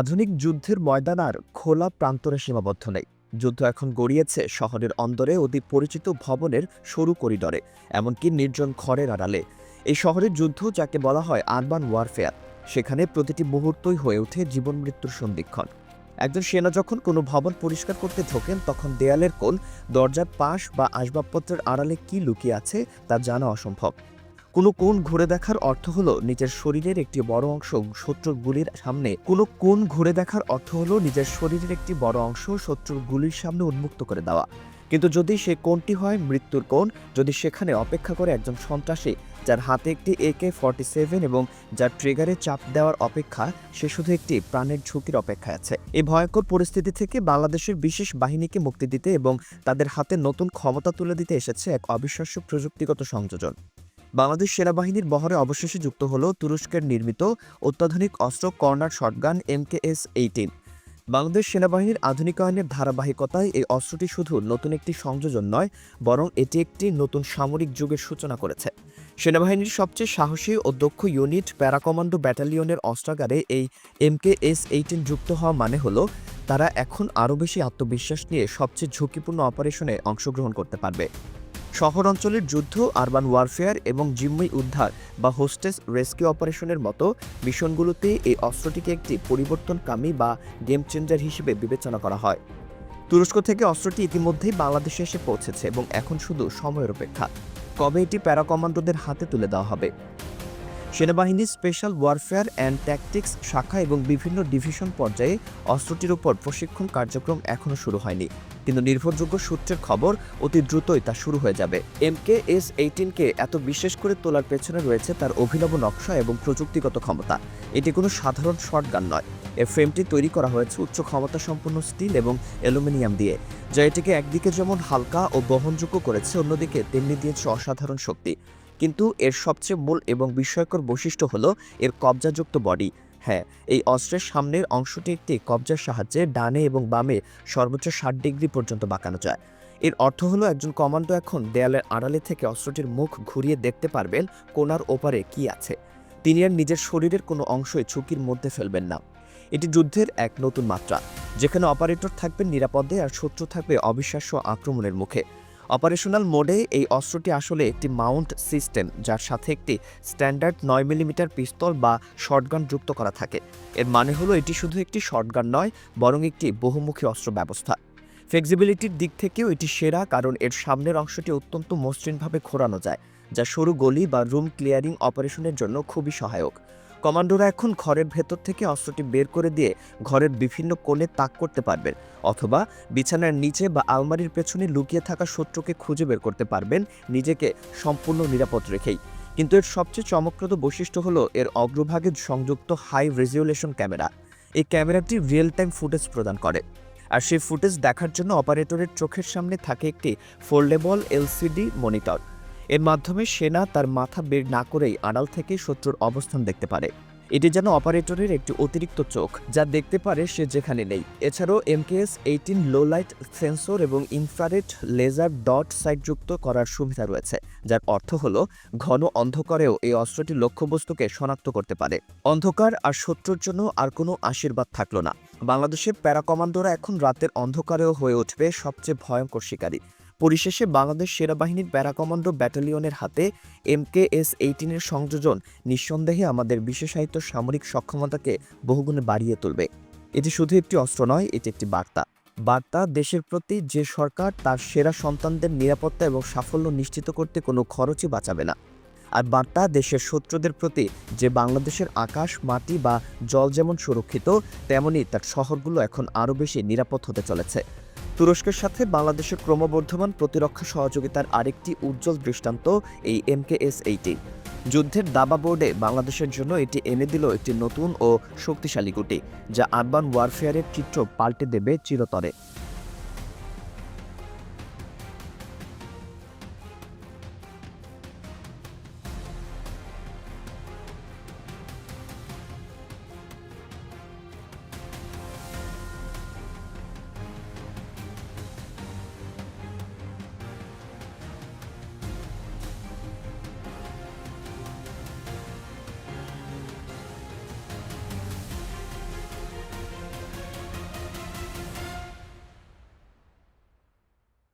আধুনিক যুদ্ধের ময়দান আর খোলা প্রান্তরে সীমাবদ্ধ নেই। যুদ্ধ এখন গড়িয়েছে শহরের অন্দরে অতি পরিচিত ভবনের সরু করিডরে, এমনকি নির্জন খড়ের আড়ালে। এই শহরের যুদ্ধ, যাকে বলা হয় আরবান ওয়ারফেয়ার, সেখানে প্রতিটি মুহূর্তই হয়ে ওঠে জীবন মৃত্যুর সন্ধিক্ষণ। একজন সেনা যখন কোনো ভবন পরিষ্কার করতে ঢোকেন, তখন দেয়ালের কোণ, দরজার পাশ বা আসবাবপত্রের আড়ালে কি লুকিয়ে আছে, তা জানা অসম্ভব। কোনো কোণ ঘুরে দেখার অর্থ হলো নিজের শরীরের একটি বড় অংশ শত্রুর গুলির সামনে। কোনো কোণ ঘুরে দেখার অর্থ হলো নিজের শরীরের একটি বড় অংশ শত্রুর গুলির সামনে উন্মুক্ত করে দেওয়া। কিন্তু যদি সে কোণটি হয় মৃত্যুর কোণ, যদি সেখানে অপেক্ষা করে একজন সন্ত্রাসী যার হাতে একটি একে ফর্টি সেভেন এবং যার ট্রিগারে চাপ দেওয়ার অপেক্ষা, সে শুধু একটি প্রাণের ঝুঁকির অপেক্ষায় আছে। এই ভয়ঙ্কর পরিস্থিতি থেকে বাংলাদেশের বিশেষ বাহিনীকে মুক্তি দিতে এবং তাদের হাতে নতুন ক্ষমতা তুলে দিতে এসেছে এক অবিশ্বাস্য প্রযুক্তিগত সংযোজন। বাংলাদেশ সেনাবাহিনীর বহরে অবশেষে যুক্ত হল তুরস্কের নির্মিত অত্যাধুনিক অস্ত্র corner shotgun MKS eighteen. Bangladesh সেনাবাহিনীর আধুনিকায়নের ধারাবাহিকতায় এই অস্ত্রটি শুধু নতুন একটি সংযোজন নয়, বরং এটি একটি নতুন সামরিক যুগের সূচনা করেছে। সেনাবাহিনীর সবচেয়ে সাহসী ও দক্ষ ইউনিট প্যারাকমান্ডো ব্যাটালিয়নের অস্ত্রাগারে এই এম কে এমকেএস এইটিন যুক্ত হওয়া মানে হলো, তারা এখন আরও বেশি আত্মবিশ্বাস নিয়ে সবচেয়ে ঝুঁকিপূর্ণ অপারেশনে অংশগ্রহণ করতে পারবে। শহর অঞ্চলের যুদ্ধ আরবান ওয়ারফেয়ার এবং জিম্মি উদ্ধার বা হোস্টেস রেস্কিউ অপারেশনের মতো মিশনগুলোতে এই অস্ত্রটিকে একটি পরিবর্তনকামী বা গেম চেঞ্জার হিসেবে বিবেচনা করা হয়। তুরস্ক থেকে অস্ত্রটি ইতিমধ্যেই বাংলাদেশে এসে পৌঁছেছে এবং এখন শুধু সময়ের অপেক্ষা। কবে এটি প্যারা কমান্ডোদের হাতে তুলে দেওয়া হবে? সেনাবাহিনীর স্পেশাল ওয়ারফেয়ার অ্যান্ড ট্যাকটিক্স শাখা এবং বিভিন্ন ডিভিশন পর্যায়ে অস্ত্রটির উপর প্রশিক্ষণ কার্যক্রম এখনও শুরু হয়নি। কিন্তু নির্ভরযোগ্য সূত্রের খবর, অতি দ্রুতই তা শুরু হয়ে যাবে। এম কে এস এইটিনকে এত বিশেষ করে তোলার পেছনে রয়েছে তার অভিনব নকশা এবং প্রযুক্তিগত ক্ষমতা। এটি কোনো সাধারণ শটগান নয়। এর ফ্রেমটি তৈরি করা হয়েছে উচ্চ ক্ষমতা সম্পন্ন স্টিল এবং অ্যালুমিনিয়াম দিয়ে, যা এটিকে একদিকে যেমন হালকা ও বহনযোগ্য করেছে, অন্যদিকে তেমনি দিয়েছে অসাধারণ শক্তি। কিন্তু এর সবচেয়ে মূল এবং বিস্ময়কর বৈশিষ্ট্য হলো এর কবজাযুক্ত বডি। হ্যাঁ এই অস্ত্রের সামনের অংশটি একটি কবজার সাহায্যে ডানে এবং বামে সর্বোচ্চ ষাট ডিগ্রি পর্যন্ত বাঁকানো যায়। এর অর্থ হলো একজন কমান্ডো এখন দেয়ালের আড়ালে থেকে অস্ত্রটির মুখ ঘুরিয়ে দেখতে পারবেন কোনার ওপারে কি আছে। তিনি আর নিজের শরীরের কোনো অংশই ঝুঁকির মধ্যে ফেলবেন না। এটি যুদ্ধের এক নতুন মাত্রা। যেখানে অপারেটর থাকবেন নিরাপদে আর শত্রু থাকবে অবিশ্বাস্য আক্রমণের মুখে। অপারেশনাল মোডে এই অস্ত্রটি আসলে একটি মাউন্ট সিস্টেম, যার সাথে একটি স্ট্যান্ডার্ড নয় মিলিমিটার পিস্তল বা শর্টগান যুক্ত করা থাকে। এর মানে হলো এটি শুধু একটি শর্টগান নয়, বরং একটি বহুমুখী অস্ত্র ব্যবস্থা। ফ্লেক্সিবিলিটির দিক থেকেও এটি সেরা, কারণ এর সামনের অংশটি অত্যন্ত মসৃণভাবে ঘোরানো যায়, যা সরু গলি বা রুম ক্লিয়ারিং অপারেশনের জন্য খুবই সহায়ক। কমান্ডোরা এখন ঘরের ভেতর থেকে অস্ত্রটি বের করে দিয়ে ঘরের বিভিন্ন কোণে তাক করতে পারবেন, অথবা বিছানার নিচে বা আলমারির পেছনে লুকিয়ে থাকা শত্রুকে খুঁজে বের করতে পারবেন নিজেকে সম্পূর্ণ নিরাপদ রেখেই। কিন্তু এর সবচেয়ে চমকপ্রদ বৈশিষ্ট্য হলো এর অগ্রভাগে সংযুক্ত হাই রেজুলেশন ক্যামেরা। এই ক্যামেরাটি রিয়েল টাইম ফুটেজ প্রদান করে। আর সেই ফুটেজ দেখার জন্য অপারেটরের চোখের সামনে থাকে একটি ফোল্ডেবল এলসিডি মনিটর। এর মাধ্যমে সেনা তার মাথা বের না করেই আড়াল থেকে শত্রুর অবস্থান দেখতে পারে। এটি যেন অপারেটরের একটি অতিরিক্ত চোখ, যা দেখতে পারে সে যেখানে নেই। এছাড়াও MKS eighteen low light sensor এবং ইনফ্রারেড লেজার ডট সাইট যুক্ত করার সুবিধা রয়েছে, যার অর্থ হল ঘন অন্ধকারেও এই অস্ত্রটি লক্ষ্যবস্তুকে শনাক্ত করতে পারে। অন্ধকার আর শত্রুর জন্য আর কোনো আশীর্বাদ থাকল না। বাংলাদেশের প্যারা কমান্ডোরা এখন রাতের অন্ধকারেও হয়ে উঠবে সবচেয়ে ভয়ঙ্কর শিকারী। পরিশেষে বাংলাদেশ সেনাবাহিনীর প্যারা কমান্ডো ব্যাটালিয়নের হাতে এম কে এমকেএস এইটিনের সংযোজন নিঃসন্দেহে আমাদের বিশেষায়িত সামরিক সক্ষমতাকে বহুগুণে বাড়িয়ে তুলবে। এটি শুধু একটি অস্ত্র নয়, এটি একটি বার্তা। বার্তা, দেশের প্রতি যে সরকার তার সেরা সন্তানদের নিরাপত্তা এবং সাফল্য নিশ্চিত করতে কোনো খরচই বাঁচাবে না। আর বার্তা, দেশের শত্রুদের প্রতি যে বাংলাদেশের আকাশ, মাটি বা জল যেমন সুরক্ষিত, তেমনি তার শহরগুলো এখন আরও বেশি নিরাপদ হতে চলেছে। তুরস্কের সাথে বাংলাদেশের ক্রমবর্ধমান প্রতিরক্ষা সহযোগিতার আরেকটি উজ্জ্বল দৃষ্টান্ত এই এমকেএস এইটি। যুদ্ধের দাবা বোর্ডে বাংলাদেশের জন্য এটি এনে দিল একটি নতুন ও শক্তিশালী গুটি, যা আরবান ওয়ারফেয়ারের চিত্র পাল্টে দেবে চিরতরে।